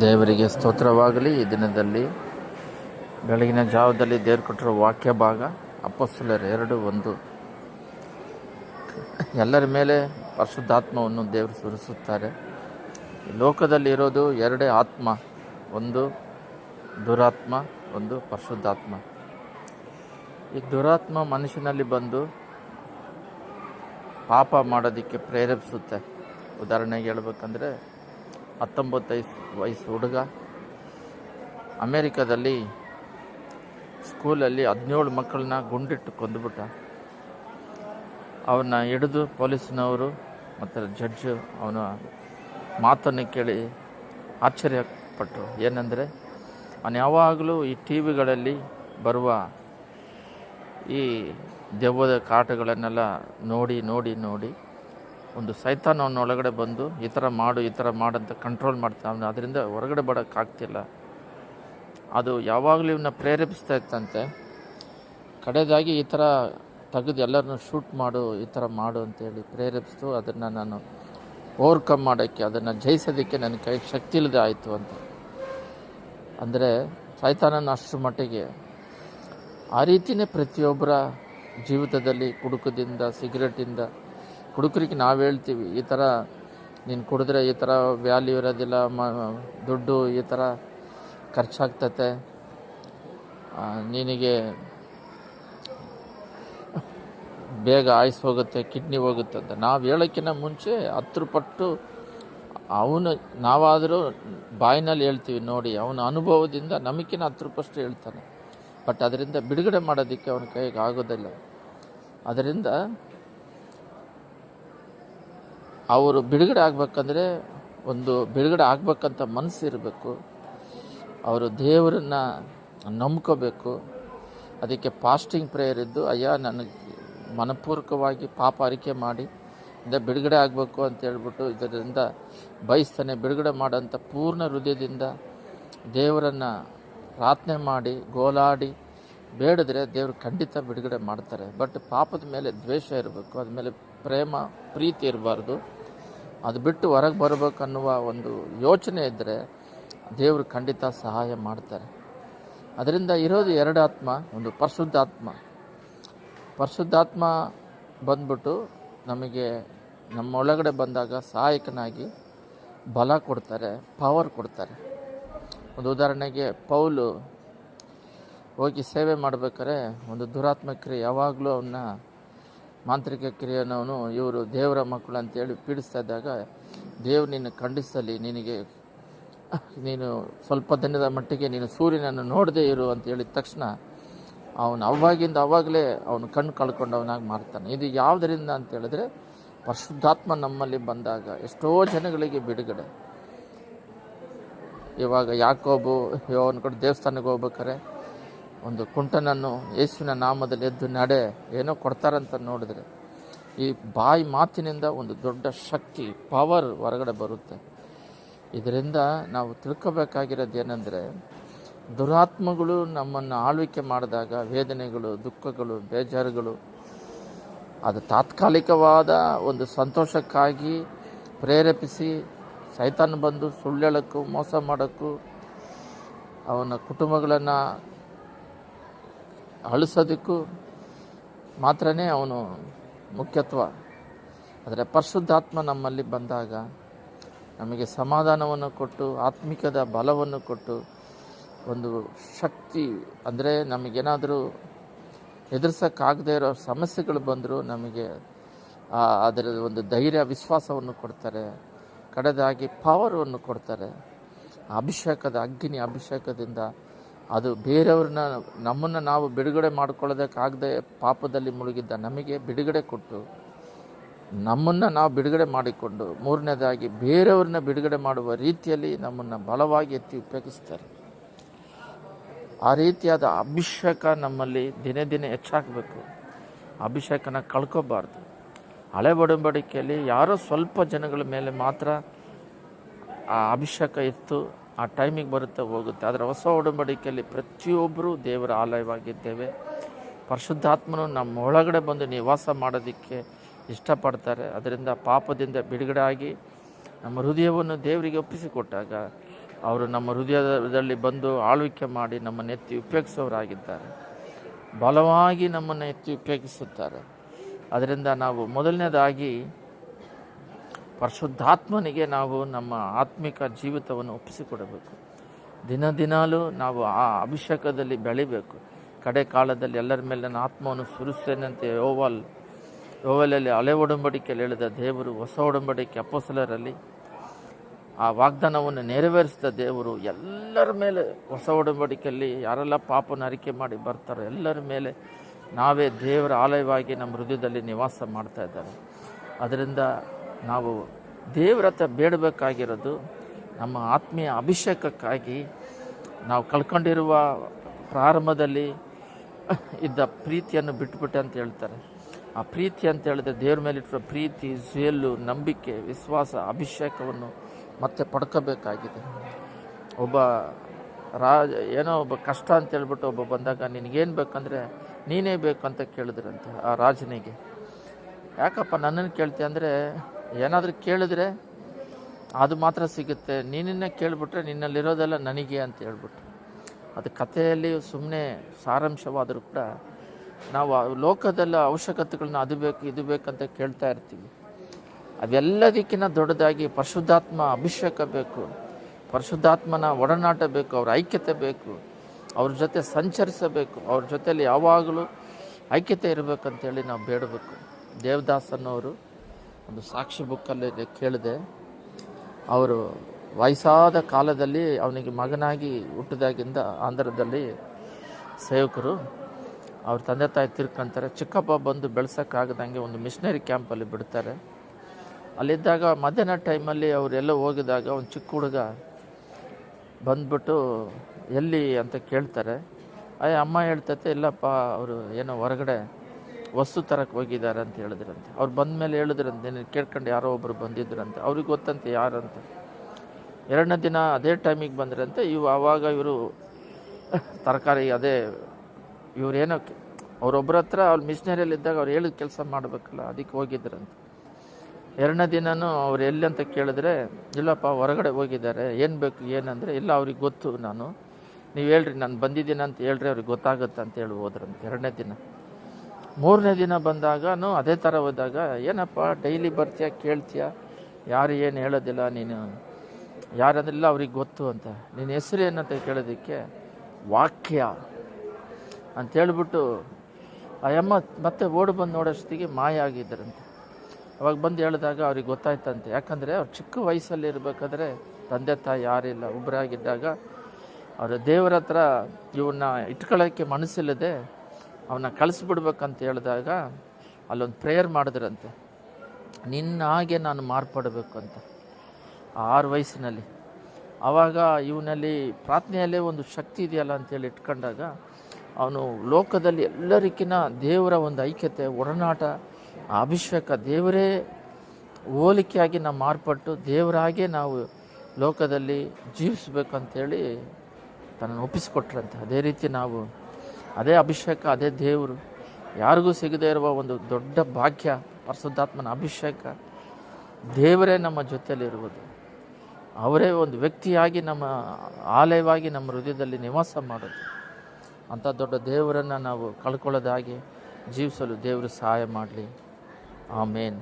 ದೇವರಿಗೆ ಸ್ತೋತ್ರವಾಗಲಿ. ಈ ದಿನದಲ್ಲಿ ಬೆಳಗಿನ ಜಾವದಲ್ಲಿ ದೇವ್ರು ಕೊಟ್ಟಿರೋ ವಾಕ್ಯ ಭಾಗ ಅಪ್ಪಸ್ತಲರು ಎರಡು ಒಂದು. ಎಲ್ಲರ ಮೇಲೆ ಪರಿಶುದ್ಧಾತ್ಮವನ್ನು ದೇವರು ಸುರಿಸುತ್ತಾರೆ. ಲೋಕದಲ್ಲಿ ಇರೋದು ಎರಡೇ ಆತ್ಮ, ಒಂದು ದುರಾತ್ಮ, ಒಂದು ಪರಿಶುದ್ಧಾತ್ಮ. ಈ ದುರಾತ್ಮ ಮನುಷ್ಯನಲ್ಲಿ ಬಂದು ಪಾಪ ಮಾಡೋದಕ್ಕೆ ಪ್ರೇರೇಪಿಸುತ್ತೆ. ಉದಾಹರಣೆಗೆ ಹೇಳ್ಬೇಕಂದ್ರೆ ಹತ್ತೊಂಬತ್ತು ವಯಸ್ಸು ವಯಸ್ಸು ಹುಡುಗ. ಅಮೇರಿಕಾದಲ್ಲಿ ಸ್ಕೂಲಲ್ಲಿ ಹದಿನೇಳು ಮಕ್ಕಳನ್ನ ಗುಂಡಿಟ್ಟು ಕೊಂದುಬಿಟ್ಟ. ಅವನ್ನ ಹಿಡಿದು ಪೊಲೀಸ್ನವರು ಮತ್ತು ಜಡ್ಜು ಅವನ ಮಾತನ್ನು ಕೇಳಿ ಆಶ್ಚರ್ಯಪಟ್ಟರು ಏನಂದರೆ, ಅವನು ಯಾವಾಗಲೂ ಈ ಟಿ ವಿಗಳಲ್ಲಿ ಬರುವ ಈ ದೆವ್ವದ ಕಾಟಗಳನ್ನೆಲ್ಲ ನೋಡಿ ನೋಡಿ ನೋಡಿ ಒಂದು ಸೈತಾನ ಅವನ ಒಳಗಡೆ ಬಂದು ಈ ಥರ ಮಾಡು, ಈ ಥರ ಮಾಡಂತ ಕಂಟ್ರೋಲ್ ಮಾಡ್ತಾನೆ ಅದರಿಂದ ಹೊರಗಡೆ ಬರೋಕ್ಕಾಗ್ತಿಲ್ಲ ಅದು ಯಾವಾಗಲೂ ಇವನ್ನ ಪ್ರೇರೇಪಿಸ್ತಾ ಇತ್ತಂತೆ. ಕಡೆದಾಗಿ ಈ ಥರ ತೆಗೆದು ಎಲ್ಲರನ್ನೂ ಶೂಟ್ ಮಾಡು, ಈ ಥರ ಮಾಡು ಅಂತೇಳಿ ಪ್ರೇರೇಪಿಸ್ತು. ಅದನ್ನು ನಾನು ಓವರ್ಕಮ್ ಮಾಡೋಕ್ಕೆ, ಅದನ್ನು ಜಯಿಸೋದಕ್ಕೆ ನನ್ನ ಕೈ ಶಕ್ತಿ ಇಲ್ಲದೆ ಆಯಿತು ಅಂತ. ಅಂದರೆ ಸೈತಾನನ ಅಷ್ಟರ ಮಟ್ಟಿಗೆ ಆ ರೀತಿಯೇ ಪ್ರತಿಯೊಬ್ಬರ ಜೀವಿತದಲ್ಲಿ ಕುಡುಕದಿಂದ, ಸಿಗರೆಟಿಂದ ಕುಡುಕರಿಗೆ ನಾವು ಹೇಳ್ತೀವಿ, ಈ ಥರ ನೀನು ಕುಡಿದ್ರೆ ಈ ಥರ ವ್ಯಾಲ್ಯೂ ಇರೋದಿಲ್ಲ, ಮ, ದುಡ್ಡು ಈ ಥರ ಖರ್ಚಾಗ್ತತೆ. ನಿನಗೆ ಬೇಗ ಆಯಸ್ ಹೋಗುತ್ತೆ, ಕಿಡ್ನಿ ಹೋಗುತ್ತೆ ಅಂತ. ನಾವು ಹೇಳೋಕ್ಕಿಂತ ಮುಂಚೆ ಹತ್ತು ಪಟ್ಟು ಅವನು, ನಾವಾದರೂ ಬಾಯಿನಲ್ಲಿ ಹೇಳ್ತೀವಿ, ನೋಡಿ, ಅವನ ಅನುಭವದಿಂದ ನಮಗಿನ ಹತ್ತು ರೂಪಷ್ಟು ಹೇಳ್ತಾನೆ. ಬಟ್ ಅದರಿಂದ ಬಿಡುಗಡೆ ಮಾಡೋದಕ್ಕೆ ಅವನ ಕೈಗೆ ಆಗೋದಿಲ್ಲ. ಅದರಿಂದ ಅವರು ಬಿಡುಗಡೆ ಆಗಬೇಕಂದ್ರೆ ಒಂದು ಬಿಡುಗಡೆ ಆಗಬೇಕಂತ ಮನಸ್ಸು ಇರಬೇಕು. ಅವರು ದೇವರನ್ನು ನಂಬ್ಕೋಬೇಕು. ಅದಕ್ಕೆ ಫಾಸ್ಟಿಂಗ್ ಪ್ರೇಯರ್ ಇದ್ದು, ಅಯ್ಯ, ನನಗೆ ಮನಪೂರ್ವಕವಾಗಿ ಪಾಪ ಅರಿಕೆ ಮಾಡಿ, ಇಂದ ಬಿಡುಗಡೆ ಆಗಬೇಕು ಅಂತ ಹೇಳ್ಬಿಟ್ಟು ಇದರಿಂದ ಬಯಸ್ತಾನೆ. ಬಿಡುಗಡೆ ಮಾಡೋಂಥ ಪೂರ್ಣ ಹೃದಯದಿಂದ ದೇವರನ್ನು ಪ್ರಾರ್ಥನೆ ಮಾಡಿ, ಗೋಲಾಡಿ, ಬೇಡಿದ್ರೆ ದೇವರು ಖಂಡಿತ ಬಿಡುಗಡೆ ಮಾಡ್ತಾರೆ. ಬಟ್ ಪಾಪದ ಮೇಲೆ ದ್ವೇಷ ಇರಬೇಕು. ಅದ ಮೇಲೆ ಪ್ರೇಮ, ಪ್ರೀತಿ ಇರಬಾರ್ದು. ಅದು ಬಿಟ್ಟು ಹೊರಗೆ ಬರಬೇಕನ್ನುವ ಒಂದು ಯೋಚನೆ ಇದ್ದರೆ ದೇವರು ಖಂಡಿತ ಸಹಾಯ ಮಾಡ್ತಾರೆ. ಅದರಿಂದ ಇರೋದು ಎರಡು ಆತ್ಮ ಒಂದು ಪರಿಶುದ್ಧಾತ್ಮ. ಪರಿಶುದ್ಧಾತ್ಮ ಬಂದ್ಬಿಟ್ಟು ನಮಗೆ ನಮ್ಮ ಒಳಗಡೆ ಬಂದಾಗ ಸಹಾಯಕನಾಗಿ ಬಲ ಕೊಡ್ತಾರೆ ಪವರ್ ಕೊಡ್ತಾರೆ. ಒಂದು ಉದಾಹರಣೆಗೆ ಪೌಲು ಹೋಗಿ ಸೇವೆ ಮಾಡ್ಬೇಕಾದ್ರೆ ಒಂದು ದುರಾತ್ಮ ಕ್ರಿಯೆ ಯಾವಾಗಲೂ ಅವನ್ನ ಮಾಂತ್ರಿಕ ಕ್ರಿಯೆಯನ್ನು ಇವರು ದೇವರ ಮಕ್ಕಳು ಅಂತೇಳಿ ಪೀಡಿಸ್ತಾ ಇದ್ದಾಗ, ದೇವ್ರು ನಿನ್ನ ಖಂಡಿಸಲಿ ನಿನಗೆ, ನೀನು ಸ್ವಲ್ಪ ದಿನದ ಮಟ್ಟಿಗೆ ನೀನು ಸೂರ್ಯನನ್ನು ನೋಡದೇ ಇರು ಅಂತ ಹೇಳಿದ ತಕ್ಷಣ ಅವನು ಅವಾಗಿಂದ ಅವಾಗಲೇ ಅವನು ಕಣ್ಣು ಕಳ್ಕೊಂಡವನಾಗಿ ಮಾಡ್ತಾನೆ ಇದು ಯಾವುದರಿಂದ ಅಂತ ಹೇಳಿದ್ರೆ, ಪರಿಶುದ್ಧಾತ್ಮ ನಮ್ಮಲ್ಲಿ ಬಂದಾಗ ಎಷ್ಟೋ ಜನಗಳಿಗೆ ಬಿಡುಗಡೆ. ಇವಾಗ ಯಾಕೋಬು ಅವನ ಕಡೆ ದೇವಸ್ಥಾನಕ್ಕೆ ಹೋಗ್ಬೇಕಾರೆ ಒಂದು ಕುಂಟನನ್ನು ಯೇಸುವಿನ ನಾಮದಲ್ಲಿ ಎದ್ದು ನಡೆ, ಏನೋ ಕೊಡ್ತಾರಂತ ನೋಡಿದ್ರೆ ಈ ಬಾಯಿ ಮಾತಿನಿಂದ ಒಂದು ದೊಡ್ಡ ಶಕ್ತಿ ಪವರ್ ಹೊರಗಡೆ ಬರುತ್ತೆ. ಇದರಿಂದ ನಾವು ತಿಳ್ಕೋಬೇಕಾಗಿರೋದು ಏನಂದರೆ, ದುರಾತ್ಮಗಳು ನಮ್ಮನ್ನು ಆಳ್ವಿಕೆ ಮಾಡಿದಾಗ ವೇದನೆಗಳು, ದುಃಖಗಳು, ಬೇಜಾರುಗಳು, ಅದು ತಾತ್ಕಾಲಿಕವಾದ ಒಂದು ಸಂತೋಷಕ್ಕಾಗಿ ಪ್ರೇರೇಪಿಸಿ ಸೈತಾನ ಬಂದು ಸುಳ್ಳು ಹೇಳೋಕ್ಕೂ, ಮೋಸ ಮಾಡೋಕ್ಕೂ, ಅವನ ಕುಟುಂಬಗಳನ್ನು ಅಳಿಸೋದಕ್ಕೂ ಮಾತ್ರನೇ ಅವನು ಮುಖ್ಯತ್ವ. ಆದರೆ ಪರಿಶುದ್ಧಾತ್ಮ ನಮ್ಮಲ್ಲಿ ಬಂದಾಗ ನಮಗೆ ಸಮಾಧಾನವನ್ನು ಕೊಟ್ಟು, ಆತ್ಮಿಕದ ಬಲವನ್ನು ಕೊಟ್ಟು, ಒಂದು ಶಕ್ತಿ, ಅಂದರೆ ನಮಗೇನಾದರೂ ಎದುರಿಸೋಕ್ಕಾಗದೇ ಇರೋ ಸಮಸ್ಯೆಗಳು ಬಂದರೂ ನಮಗೆ ಅದರ ಒಂದು ಧೈರ್ಯ, ವಿಶ್ವಾಸವನ್ನು ಕೊಡ್ತಾರೆ. ಕಡೆದಾಗಿ ಪವರನ್ನು ಕೊಡ್ತಾರೆ. ಅಭಿಷೇಕದ, ಅಗ್ನಿ ಅಭಿಷೇಕದಿಂದ ಅದು ಬೇರೆಯವ್ರನ್ನ ನಮ್ಮನ್ನು ನಾವು ಬಿಡುಗಡೆ ಮಾಡ್ಕೊಳ್ಳೋದಕ್ಕಾಗದೆ ಪಾಪದಲ್ಲಿ ಮುಳುಗಿದ್ದ ನಮಗೆ ಬಿಡುಗಡೆ ಕೊಟ್ಟು ನಮ್ಮನ್ನು ನಾವು ಬಿಡುಗಡೆ ಮಾಡಿಕೊಂಡು ಮೂರನೇದಾಗಿ ಬೇರೆಯವ್ರನ್ನ ಬಿಡುಗಡೆ ಮಾಡುವ ರೀತಿಯಲ್ಲಿ ನಮ್ಮನ್ನು ಬಲವಾಗಿ ಎತ್ತಿ ಉಪಯೋಗಿಸ್ತಾರೆ. ಆ ರೀತಿಯಾದ ಅಭಿಷೇಕ ನಮ್ಮಲ್ಲಿ ದಿನೇ ದಿನೇ ಹೆಚ್ಚಾಗಬೇಕು. ಅಭಿಷೇಕನ ಕಳ್ಕೋಬಾರ್ದು. ಹಳೆ ಒಡಂಬಡಿಕೆಯಲ್ಲಿ ಯಾರೋ ಸ್ವಲ್ಪ ಜನಗಳ ಮೇಲೆ ಮಾತ್ರ ಆ ಅಭಿಷೇಕ ಇತ್ತು. ಆ ಟೈಮಿಗೆ ಬರುತ್ತೆ, ಹೋಗುತ್ತೆ. ಆದರೆ ಹೊಸ ಒಡಂಬಡಿಕೆಯಲ್ಲಿ ಪ್ರತಿಯೊಬ್ಬರೂ ದೇವರ ಆಲಯವಾಗಿದ್ದೇವೆ. ಪರಿಶುದ್ಧಾತ್ಮನು ನಮ್ಮ ಒಳಗಡೆ ಬಂದು ನಿವಾಸ ಮಾಡೋದಕ್ಕೆ ಇಷ್ಟಪಡ್ತಾರೆ. ಅದರಿಂದ ಪಾಪದಿಂದ ಬಿಡುಗಡೆ ಆಗಿ ನಮ್ಮ ಹೃದಯವನ್ನು ದೇವರಿಗೆ ಒಪ್ಪಿಸಿಕೊಟ್ಟಾಗ ಅವರು ನಮ್ಮ ಹೃದಯದಲ್ಲಿ ಬಂದು ಆಳ್ವಿಕೆ ಮಾಡಿ ನಮ್ಮನ್ನು ಎತ್ತಿ ಉಪಯೋಗಿಸೋರಾಗಿದ್ದಾರೆ. ಬಲವಾಗಿ ನಮ್ಮನ್ನು ಎತ್ತಿ ಉಪಯೋಗಿಸುತ್ತಾರೆ. ಅದರಿಂದ ನಾವು ಮೊದಲನೇದಾಗಿ ಪರಿಶುದ್ಧಾತ್ಮನಿಗೆ ನಾವು ನಮ್ಮ ಆತ್ಮಿಕ ಜೀವಿತವನ್ನು ಒಪ್ಪಿಸಿಕೊಡಬೇಕು. ದಿನ ದಿನಾಲೂ ನಾವು ಆ ಅಭಿಷೇಕದಲ್ಲಿ ಬೆಳಿಬೇಕು. ಕಡೆ ಕಾಲದಲ್ಲಿ ಎಲ್ಲರ ಮೇಲೆ ನನ್ನ ಆತ್ಮವನ್ನು ಸುರಿಸ್ತೇನಂತೆ ಯೋವಲ್, ಯೋವಲಲ್ಲಿ ಹಳೆ ಒಡಂಬಡಿಕೆಯಲ್ಲಿ ಹೇಳಿದ ದೇವರು, ಹೊಸ ಒಡಂಬಡಿಕೆ ಅಪ್ಪಸಲರಲ್ಲಿ ಆ ವಾಗ್ದಾನವನ್ನು ನೆರವೇರಿಸಿದ ದೇವರು, ಎಲ್ಲರ ಮೇಲೆ ಹೊಸ ಒಡಂಬಡಿಕೆಯಲ್ಲಿ ಯಾರೆಲ್ಲ ಪಾಪನ ಅರಿಕೆ ಮಾಡಿ ಬರ್ತಾರೋ ಎಲ್ಲರ ಮೇಲೆ ನಾವೇ ದೇವರ ಆಲಯವಾಗಿ ನಮ್ಮ ಹೃದಯದಲ್ಲಿ ನಿವಾಸ ಮಾಡ್ತಾ ಇದ್ದಾರೆ. ಅದರಿಂದ ನಾವು ದೇವ್ರತ್ರ ಬೇಡಬೇಕಾಗಿರೋದು ನಮ್ಮ ಆತ್ಮೀಯ ಅಭಿಷೇಕಕ್ಕಾಗಿ ನಾವು ಕಳ್ಕೊಂಡಿರುವ ಪ್ರಾರಂಭದಲ್ಲಿ ಇದ್ದ ಪ್ರೀತಿಯನ್ನು ಬಿಟ್ಬಿಟ್ಟೆ ಅಂತ ಹೇಳ್ತಾರೆ. ಆ ಪ್ರೀತಿ ಅಂತ ಹೇಳಿದ್ರೆ ದೇವ್ರ ಮೇಲಿಟ್ಟಿರೋ ಪ್ರೀತಿ ಜೇಲು ನಂಬಿಕೆ, ವಿಶ್ವಾಸ, ಅಭಿಷೇಕವನ್ನು ಮತ್ತೆ ಪಡ್ಕೋಬೇಕಾಗಿದೆ. ಒಬ್ಬ ರಾಜ, ಏನೋ ಒಬ್ಬ ಕಷ್ಟ ಅಂತ ಹೇಳ್ಬಿಟ್ಟು ಒಬ್ಬ ಬಂದಾಗ ನಿನಗೇನು ಬೇಕಂದರೆ ನೀನೇ ಬೇಕು ಅಂತ ಕೇಳಿದ್ರಂತೆ ಆ ರಾಜನಿಗೆ. ಯಾಕಪ್ಪ ನನ್ನನ್ನು ಕೇಳ್ತೀಯ ಅಂದರೆ ಏನಾದರೂ ಕೇಳಿದ್ರೆ ಅದು ಮಾತ್ರ ಸಿಗುತ್ತೆ. ನೀನನ್ನೇ ಕೇಳಿಬಿಟ್ರೆ ನಿನ್ನಲ್ಲಿರೋದೆಲ್ಲ ನನಗೆ ಅಂತ ಹೇಳ್ಬಿಟ್ಟು ಅದು ಕಥೆಯಲ್ಲಿ ಸುಮ್ಮನೆ ಸಾರಾಂಶವಾದರೂ ಕೂಡ ನಾವು ಲೋಕದೆಲ್ಲ ಅವಶ್ಯಕತೆಗಳನ್ನ ಅದು ಬೇಕು, ಇದು ಬೇಕಂತ ಕೇಳ್ತಾ ಇರ್ತೀವಿ. ಅವೆಲ್ಲದಕ್ಕಿಂತ ದೊಡ್ಡದಾಗಿ ಪರಿಶುದ್ಧಾತ್ಮ ಅಭಿಷೇಕ ಬೇಕು. ಪರಿಶುದ್ಧಾತ್ಮನ ಒಡನಾಟ ಬೇಕು, ಅವ್ರ ಐಕ್ಯತೆ ಬೇಕು. ಅವ್ರ ಜೊತೆ ಸಂಚರಿಸಬೇಕು. ಅವ್ರ ಜೊತೆಯಲ್ಲಿ ಯಾವಾಗಲೂ ಐಕ್ಯತೆ ಇರಬೇಕಂತೇಳಿ ನಾವು ಬೇಡಬೇಕು. ದೇವದಾಸನ್ನವರು ಒಂದು ಸಾಕ್ಷಿ ಬುಕ್ಕಲ್ಲಿ ಕೇಳಿದೆ. ಅವರು ವಯಸ್ಸಾದ ಕಾಲದಲ್ಲಿ ಅವನಿಗೆ ಮಗನಾಗಿ ಹುಟ್ಟಿದಾಗಿಂದ ಆಂಧ್ರದಲ್ಲಿ ಸೇವಕರು. ಅವ್ರ ತಂದೆ ತಾಯಿ ತಿರ್ಕೊಂತಾರೆ. ಚಿಕ್ಕಪ್ಪ ಬಂದು ಬೆಳೆಸೋಕ್ಕಾಗದಂಗೆ ಒಂದು ಮಿಷನರಿ ಕ್ಯಾಂಪಲ್ಲಿ ಬಿಡ್ತಾರೆ. ಅಲ್ಲಿದ್ದಾಗ ಮಧ್ಯಾಹ್ನ ಟೈಮಲ್ಲಿ ಅವರೆಲ್ಲ ಹೋಗಿದಾಗ ಒಂದು ಚಿಕ್ಕ ಹುಡುಗ ಬಂದ್ಬಿಟ್ಟು ಎಲ್ಲಿ ಅಂತ ಕೇಳ್ತಾರೆ. ಅಯ್ಯ, ಅಮ್ಮ ಹೇಳ್ತೈತೆ, ಇಲ್ಲಪ್ಪ, ಅವರು ಏನೋ ಹೊರಗಡೆ ವಸ್ತು ತರಕ್ಕೆ ಹೋಗಿದ್ದಾರೆ ಅಂತ ಹೇಳಿದ್ರಂತೆ. ಅವ್ರು ಬಂದ ಮೇಲೆ ಹೇಳಿದ್ರಂತೆ, ನೀನು ಕೇಳ್ಕೊಂಡು ಯಾರೋ ಒಬ್ಬರು ಬಂದಿದ್ರಂತೆ. ಅವ್ರಿಗೆ ಗೊತ್ತಂತೆ ಯಾರಂತ. ಎರಡನೇ ದಿನ ಅದೇ ಟೈಮಿಗೆ ಬಂದ್ರಂತೆ. ಇವು ಆವಾಗ ಇವರು ತರಕಾರಿ ಅದೇ ಇವ್ರೇನೋ ಅವ್ರೊಬ್ಬರ ಹತ್ರ ಅವ್ರು ಮಿಷನರಿಯಲ್ಲಿದ್ದಾಗ ಅವ್ರು ಹೇಳಿದ ಕೆಲಸ ಮಾಡಬೇಕಲ್ಲ ಅದಕ್ಕೆ ಹೋಗಿದ್ರಂತೆ. ಎರಡನೇ ದಿನವೂ ಅವ್ರು ಎಲ್ಲಿ ಅಂತ ಕೇಳಿದ್ರೆ, ಇಲ್ಲಪ್ಪ ಹೊರಗಡೆ ಹೋಗಿದ್ದಾರೆ, ಏನು ಬೇಕು ಏನಂದರೆ, ಇಲ್ಲ ಅವ್ರಿಗೆ ಗೊತ್ತು ನಾನು. ನೀವು ಹೇಳ್ರಿ, ನಾನು ಬಂದಿದ್ದೀನಿ ಅಂತ ಹೇಳ್ರಿ, ಅವ್ರಿಗೆ ಗೊತ್ತಾಗುತ್ತೆ ಅಂತ ಹೇಳಿ ಹೋದ್ರಂತೆ ಎರಡನೇ ದಿನ. ಮೂರನೇ ದಿನ ಬಂದಾಗನೂ ಅದೇ ಥರ ಹೋದಾಗ, ಏನಪ್ಪ, ಡೈಲಿ ಬರ್ತೀಯ, ಕೇಳ್ತೀಯ? ಯಾರು ಏನು ಹೇಳೋದಿಲ್ಲ ನೀನು? ಯಾರಂದ್ರಿಲ್ಲ ಅವ್ರಿಗೆ ಗೊತ್ತು ಅಂತ. ನಿನ್ನ ಹೆಸರು ಏನಂತ ಕೇಳೋದಕ್ಕೆ, ವಾಕ್ಯ. ಅಂತ ಹೇಳ್ಬಿಟ್ಟು ಆ ಅಮ್ಮ ಮತ್ತೆ ಓಡಿ ಬಂದು ನೋಡೋಷ್ಟಿಗೆ ಮಾಯ ಆಗಿದ್ದರಂತೆ. ಅವಾಗ ಬಂದು ಹೇಳಿದಾಗ ಅವ್ರಿಗೆ ಗೊತ್ತಾಯ್ತಂತೆ. ಯಾಕಂದರೆ ಅವ್ರು ಚಿಕ್ಕ ವಯಸ್ಸಲ್ಲಿ ಇರಬೇಕಾದ್ರೆ ತಂದೆ ತಾಯಿ ಯಾರಿಲ್ಲ ಒಬ್ಬರಾಗಿದ್ದಾಗ ಅವರ ದೇವರ ಹತ್ರ ಇವನ್ನ ಇಟ್ಕೊಳ್ಳೋಕ್ಕೆ ಮನಸ್ಸಿಲ್ಲದೆ ಅವನ್ನ ಕಳಿಸ್ಬಿಡ್ಬೇಕಂತ ಹೇಳಿದಾಗ ಅಲ್ಲೊಂದು ಪ್ರೇಯರ್ ಮಾಡಿದ್ರಂತೆ. ನಿನ್ನ ಹಾಗೆ ನಾನು ಮಾರ್ಪಡಬೇಕು ಅಂತ. ಆರು ವಯಸ್ಸಿನಲ್ಲಿ. ಆವಾಗ ಇವನಲ್ಲಿ ಪ್ರಾರ್ಥನೆಯಲ್ಲೇ ಒಂದು ಶಕ್ತಿ ಇದೆಯಲ್ಲ ಅಂತೇಳಿ ಇಟ್ಕೊಂಡಾಗ ಅವನು ಲೋಕದಲ್ಲಿ ಎಲ್ಲರಿಗಿನ ದೇವರ ಒಂದು ಐಕ್ಯತೆ, ಒಡನಾಟ, ಅಭಿಷೇಕ ದೇವರೇ ಹೋಲಿಕೆಯಾಗಿ ನಾವು ಮಾರ್ಪಟ್ಟು ದೇವರಾಗೆ ನಾವು ಲೋಕದಲ್ಲಿ ಜೀವಿಸ್ಬೇಕಂತೇಳಿ ತನ್ನನ್ನು ಒಪ್ಪಿಸಿಕೊಟ್ರಂತೆ. ಅದೇ ರೀತಿ ನಾವು ಅದೇ ಅಭಿಷೇಕ, ಅದೇ ದೇವರು. ಯಾರಿಗೂ ಸಿಗದೇ ಇರುವ ಒಂದು ದೊಡ್ಡ ಭಾಗ್ಯ, ಪರಿಶುದ್ಧಾತ್ಮನ ಅಭಿಷೇಕ ದೇವರೇ ನಮ್ಮ ಜೊತೆಯಲ್ಲಿರುವುದು ಅವರೇ ಒಂದು ವ್ಯಕ್ತಿಯಾಗಿ ನಮ್ಮ ಆಲಯವಾಗಿ ನಮ್ಮ ಹೃದಯದಲ್ಲಿ ನಿವಾಸ ಮಾಡೋದು ಅಂಥ ದೊಡ್ಡ ದೇವರನ್ನು ನಾವು ಕಳ್ಕೊಳ್ಳೋದಾಗಿ ಜೀವಿಸಲು ದೇವರು ಸಹಾಯ ಮಾಡಲಿ. ಆಮೇನ್.